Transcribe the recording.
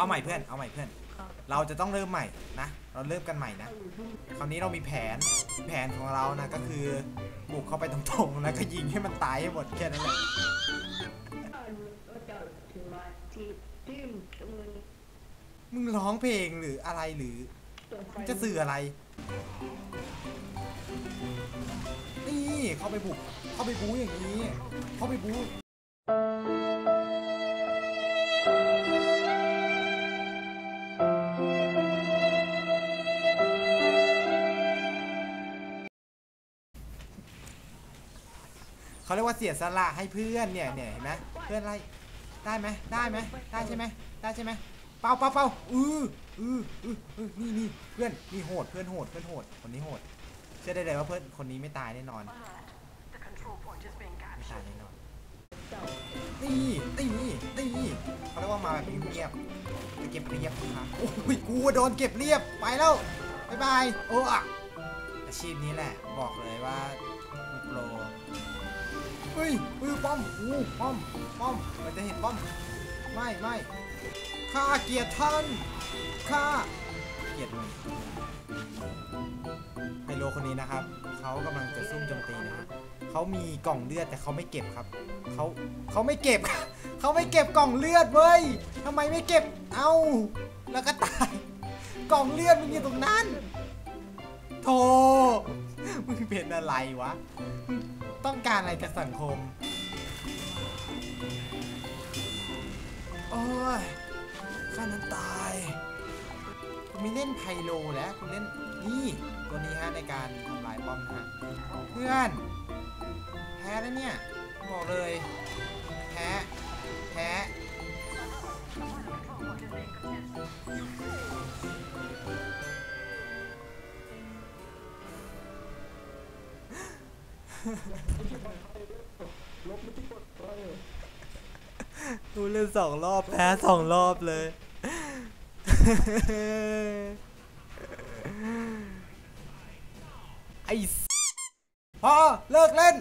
เอาใหม่เพื่อน เอาใหม่เพื่อน เราจะต้องเริ่มใหม่นะ เราเริ่มกันใหม่นะ คราวนี้เรามีแผน แผนของเรานะก็คือบุกเข้าไปตรงๆแล้วก็ยิงให้มันตายให้หมดแค่นั้นแหละถึงมาที่ทีมตรงนี้มึงร้องเพลงหรืออะไรหรือตัวไฟมึงจะสื่ออะไร นี่เข้าไปบุก เข้าไปบู๊อย่างนี้ เข้าไปบู๊ เขาเรียกว่าเสียสละให้เพื่อนเนี่ยเนี่ยเห็นไหมเพื่อนไล่ได้ไหมได้ไหมได้ใช่ไหมได้ใช่ไหมเป่าเป่าเป่าอืออืออืออือนี่นี่เพื่อนนี่โหดเพื่อนโหดเพื่อนโหดคนนี้โหดเชื่อได้เลยว่าเพื่อนคนนี้ไม่ตายแน่นอนไม่ตายแน่นอนนี่นี่นี่เขาเรียกว่ามาแบบเงียบจะเก็บเรียบครับโอ้ยกูโดนเก็บเรียบไปแล้วบายบายโอ้อะ อาชีพนี้แหละ บอกเลยว่าโปรเฮ้ยเฮ้ยป้อมอู้ป้อมป้อมเราจะเห็นป้อม ไม่ไม่ข้าเกลียดท่านข้าเกลียดมึงไฮโลคนนี้นะครับ เขากำลังจะซุ่มโจมตีนะครับเขามีกล่องเลือดแต่เขาไม่เก็บครับ เขาเขาไม่เก็บ เขาไม่เก็บกล่องเลือดเว้ยทำไมไม่เก็บ เอ้า แล้วก็ตาย กล่องเลือดมึงอยู่ตรงนั้นโธ่ มึงเป็นอะไรวะ ต้องการอะไรจากสังคม โอ้ยข้านั้นตายกูไม่เล่นไพโลแล้วกูเล่นนี่ตัวนี้ฮะในการทำลายป้อมนะฮะเพื่อน แพ้แล้วเนี่ย บอกเลย แพ้ แพ้ ดูเล่นสองรอบแพ้สองรอบเลย ไอ้พอเลิกเล่น